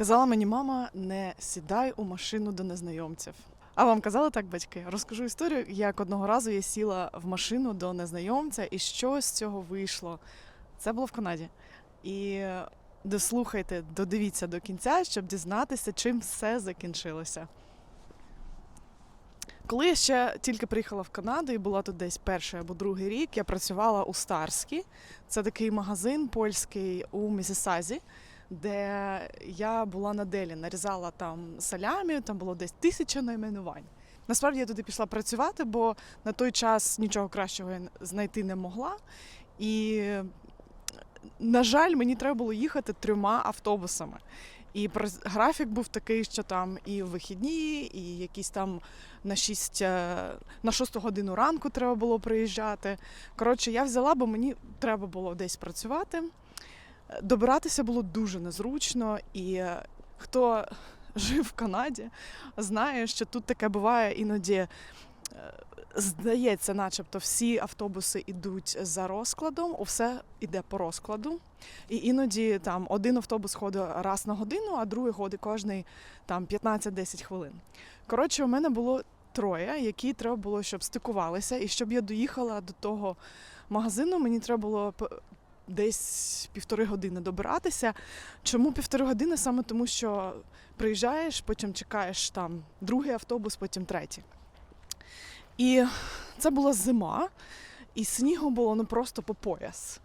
Казала мені мама, не сідай у машину до незнайомців. А вам казали так, батьки? Розкажу історію, як одного разу я сіла в машину до незнайомця, і що з цього вийшло. Це було в Канаді. І дослухайте, додивіться до кінця, щоб дізнатися, чим все закінчилося. Коли я ще тільки приїхала в Канаду і була тут десь перший або другий рік, я працювала у Старській. Це такий магазин польський у Місісазі, де я була на делі, нарізала там салямі, там було десь тисяча найменувань. Насправді я туди пішла працювати, бо на той час нічого кращого знайти не могла. І, на жаль, мені треба було їхати трьома автобусами. І графік був такий, що там і вихідні, і якісь там на 6, е, на 6 годину ранку треба було приїжджати. Коротше, я взяла, бо мені треба було десь працювати. Добиратися було дуже незручно, і е, хто жив в Канаді, знає, що тут таке буває іноді. е, Здається, начебто всі автобуси йдуть за розкладом, усе йде по розкладу. І іноді там один автобус ходить раз на годину, а другий ходить кожний там 15-10 хвилин. Коротше, у мене було троє, які треба було, щоб стикувалися, і щоб я доїхала до того магазину, мені треба було десь півтори години добиратися. Чому півтори години? Саме тому, що приїжджаєш, потім чекаєш там другий автобус, потім третій. І це була зима, і снігу було ну просто по пояс.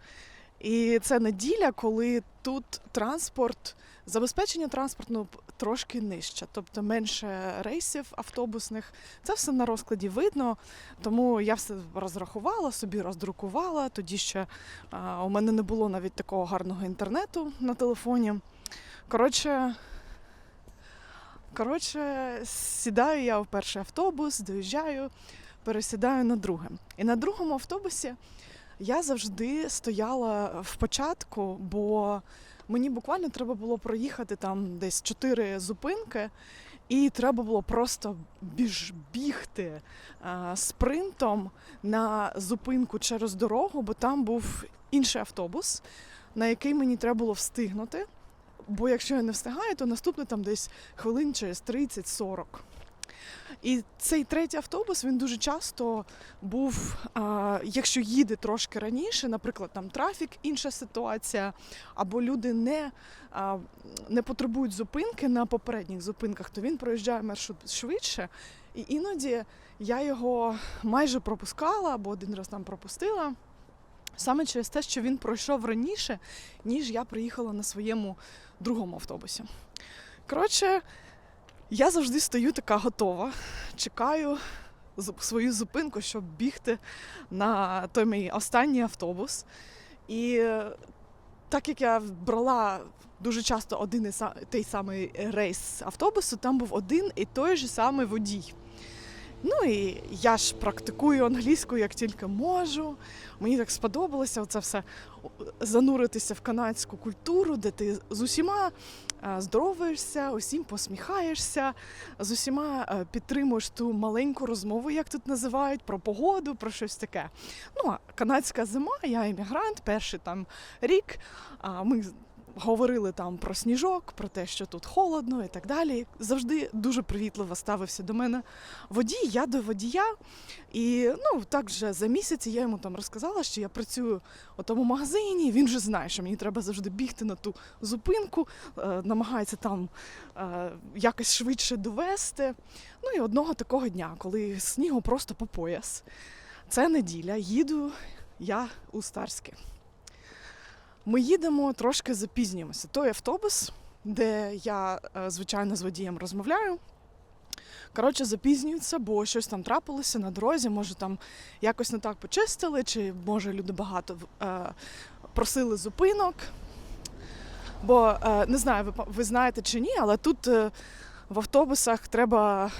І це неділя, коли тут транспорт, забезпечення транспорту п- трошки нижче, тобто менше рейсів автобусних. Це все на розкладі видно. Тому я все розрахувала, собі роздрукувала. Тоді ще а, у мене не було навіть такого гарного інтернету на телефоні. Коротше, коротше, сідаю я в перший автобус, доїжджаю, пересідаю на другий. І на другому автобусі я завжди стояла в початку, бо мені буквально треба було проїхати там десь чотири зупинки, і треба було просто біж бігти а, спринтом на зупинку через дорогу, бо там був інший автобус, на який мені треба було встигнути. Бо якщо я не встигаю, то наступний там десь хвилин через 30-40. І цей третій автобус він дуже часто був, а, якщо їде трошки раніше, наприклад, там трафік, інша ситуація, або люди не, а, не потребують зупинки на попередніх зупинках, то він проїжджає маршрут швидше. І іноді я його майже пропускала, або один раз там пропустила. Саме через те, що він пройшов раніше, ніж я приїхала на своєму другому автобусі. Коротше, я завжди стою така готова, чекаю свою зупинку, щоб бігти на той мій останній автобус. І е, так як я брала дуже часто один і той самий рейс автобусу, там був один і той же самий водій. Ну і я ж практикую англійську як тільки можу. Мені так сподобалося це все зануритися в канадську культуру, де ти з усіма е, здороваєшся, усім посміхаєшся, з усіма е, підтримуєш ту маленьку розмову, як тут називають, про погоду, про щось таке. Ну, а канадська зима, я іммігрант, перший там рік. а Ми говорили там про сніжок, про те, що тут холодно і так далі. Завжди дуже привітливо ставився до мене водій, я до водія. І ну, так же за місяць я йому там розказала, що я працюю у тому магазині. Він вже знає, що мені треба завжди бігти на ту зупинку, е, намагається там е, якось швидше довести. Ну і одного такого дня, коли снігу просто по пояс. Це неділя, їду я у Старське. Ми їдемо трошки запізнюємося. Той автобус, де я, е, звичайно, з водієм розмовляю. Коротше, запізнюються, бо щось там трапилося на дорозі, може там якось не так почистили, чи може люди багато е, просили зупинок. Бо е, не знаю, ви, ви знаєте чи ні, але тут е, в автобусах треба.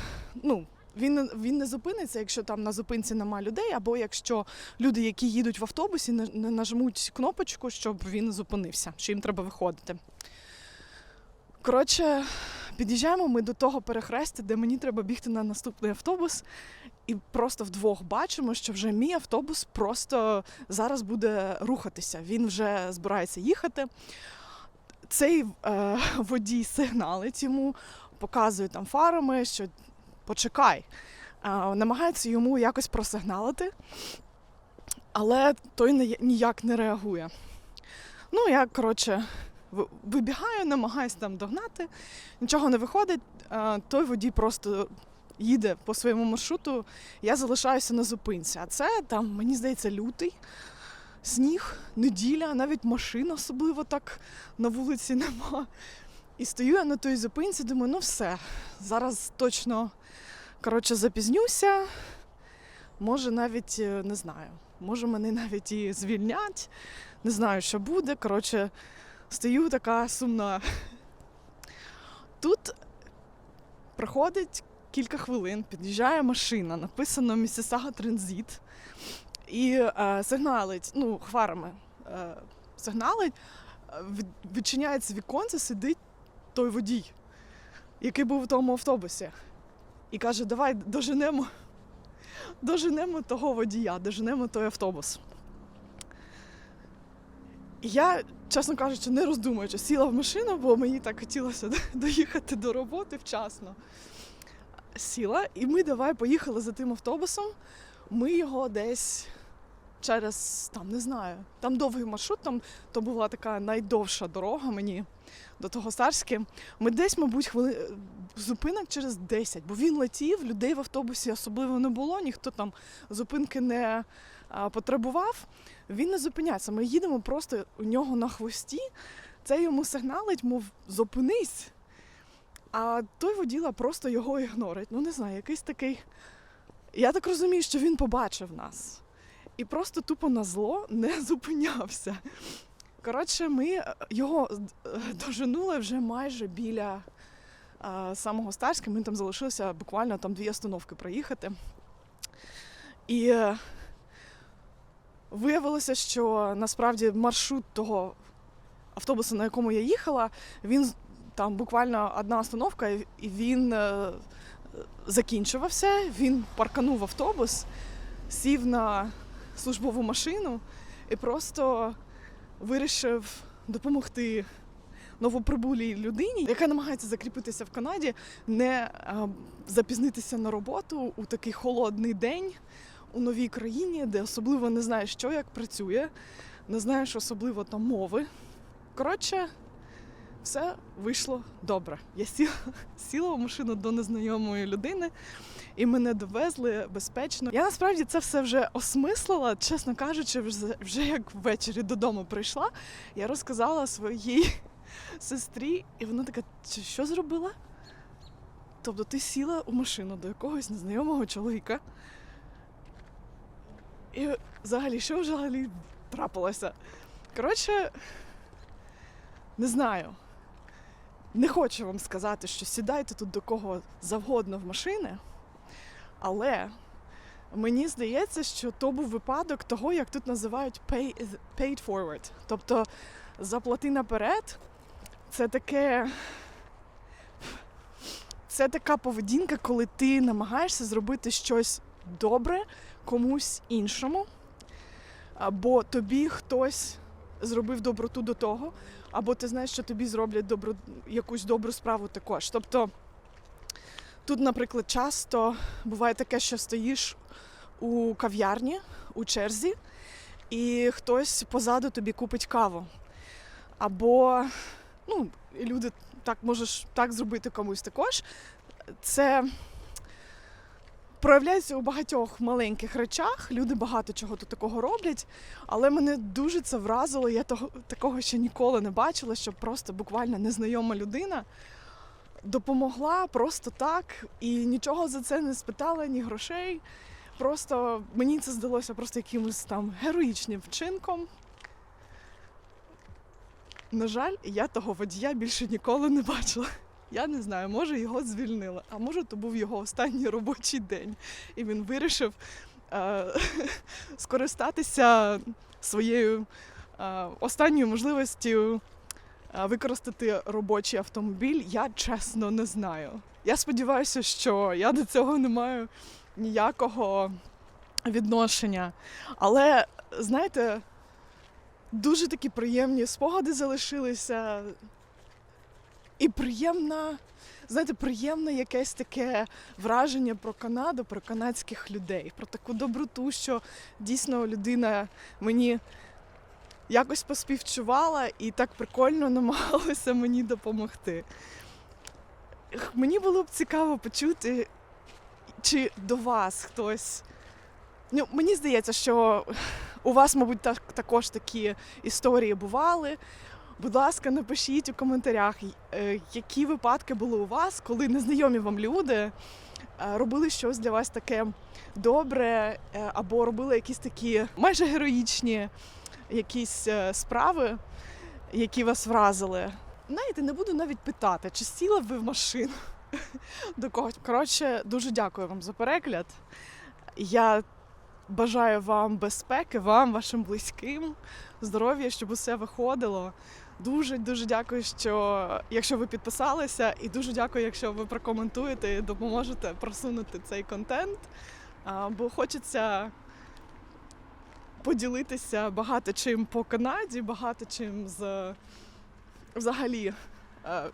Ну, він, він не зупиниться, якщо там на зупинці нема людей, або якщо люди, які їдуть в автобусі, не нажмуть кнопочку, щоб він зупинився, що їм треба виходити. Коротше, під'їжджаємо ми до того перехрестя, де мені треба бігти на наступний автобус, і просто вдвох бачимо, що вже мій автобус просто зараз буде рухатися. Він вже збирається їхати. цей е, водій сигналить йому, показує там фарами, що почекай. Намагається йому якось просигналити, але той ніяк не реагує. Ну, я, коротше, вибігаю, намагаюся там догнати, нічого не виходить. Той водій просто їде по своєму маршруту, я залишаюся на зупинці. А це там, мені здається, лютий, сніг, неділя, навіть машин особливо так на вулиці нема. І стою я на той зупинці, думаю, ну все, зараз точно коротше, запізнюся. Може, навіть е, не знаю, може мене навіть і звільнять. Не знаю, що буде. Коротше, стою така сумна. Тут проходить кілька хвилин, під'їжджає машина, написано Місісага Транзит. І е, сигналить, ну, хварами е, сигналить, е, від, відчиняється віконце, сидить той водій, який був у тому автобусі. І каже: давай доженемо, доженемо того водія, доженемо той автобус. Я, чесно кажучи, не роздумуючи, сіла в машину, бо мені так хотілося доїхати до роботи вчасно. Сіла, і ми давай поїхали за тим автобусом. Ми його десь через там не знаю, там довгий маршрут, там то була така найдовша дорога мені до того Сарське. Ми десь, мабуть, хвили... зупинок через 10, бо він летів, людей в автобусі особливо не було, ніхто там зупинки не а, потребував. Він не зупиняється. Ми їдемо просто у нього на хвості. Це йому сигналить, мов зупинись. А той воділа просто його ігнорить. Ну не знаю, якийсь такий. Я так розумію, що він побачив нас. І просто тупо на зло не зупинявся. Коротше, ми е, його е, доженули вже майже біля е, самого Старська. Ми там залишилося буквально там дві остановки проїхати. І е, виявилося, що насправді маршрут того автобуса, на якому я їхала, він там буквально одна остановка, і він е, закінчувався. Він парканув автобус, сів на службову машину і просто вирішив допомогти новоприбулій людині, яка намагається закріпитися в Канаді, не запізнитися на роботу у такий холодний день у новій країні, де особливо не знаєш, що як працює, не знаєш особливо там мови. Коротше, все вийшло добре. Я сіла, сіла в машину до незнайомої людини, і мене довезли безпечно. Я насправді це все вже осмислила, чесно кажучи, вже, вже як ввечері додому прийшла, я розказала своїй сестрі, і вона така: «Чи що зробила? Тобто ти сіла у машину до якогось незнайомого чоловіка. І взагалі, що взагалі трапилося? Коротше, не знаю. Не хочу вам сказати, що сідайте тут до кого завгодно в машини, але мені здається, що то був випадок того, як тут називають pay, paid forward. Тобто заплати наперед. Це таке. Це така поведінка, коли ти намагаєшся зробити щось добре комусь іншому, або тобі хтось зробив доброту до того, або ти знаєш, що тобі зроблять добру, якусь добру справу також. Тобто тут, наприклад, часто буває таке, що стоїш у кав'ярні у черзі, і хтось позаду тобі купить каву. Або ну, люди так можеш так зробити комусь також. Це проявляється у багатьох маленьких речах. Люди багато чого тут такого роблять, але мене дуже це вразило. Я того такого ще ніколи не бачила, щоб просто буквально незнайома людина допомогла просто так і нічого за це не спитала, ні грошей. Просто мені це здалося просто якимось там героїчним вчинком. На жаль, я того водія більше ніколи не бачила. Я не знаю, може його звільнили, а може то був його останній робочий день, і він вирішив е- скористатися своєю е- останньою можливістю е, використати робочий автомобіль. Я чесно не знаю. Я сподіваюся, що я до цього не маю ніякого відношення. Але знаєте, дуже такі приємні спогади залишилися. І приємна, знаєте, приємне якесь таке враження про Канаду, про канадських людей, про таку доброту, що дійсно людина мені якось поспівчувала і так прикольно намагалася мені допомогти. Мені було б цікаво почути, чи до вас хтось. Ну, мені здається, що у вас, мабуть, так, також такі історії бували. Будь ласка, напишіть у коментарях, е, які випадки були у вас, коли незнайомі вам люди е, робили щось для вас таке добре, е, або робили якісь такі майже героїчні якісь справи, які вас вразили. Знаєте, не буду навіть питати, чи сіли б ви в машину до когось. Коротше, дуже дякую вам за перегляд. Я бажаю вам безпеки, вам, вашим близьким, здоров'я, щоб усе виходило. Дуже дуже дякую, що якщо ви підписалися, і дуже дякую, якщо ви прокоментуєте і допоможете просунути цей контент. Бо хочеться поділитися багато чим по Канаді, багато чим з взагалі е,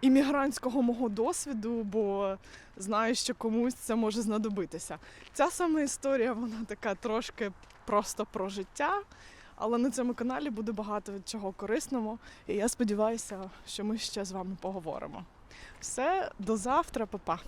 іммігрантського мого досвіду, бо знаю, що комусь це може знадобитися. Ця саме історія, вона така трошки просто про життя. Але на цьому каналі буде багато чого корисного, і я сподіваюся, що ми ще з вами поговоримо. Все, до завтра, па-па!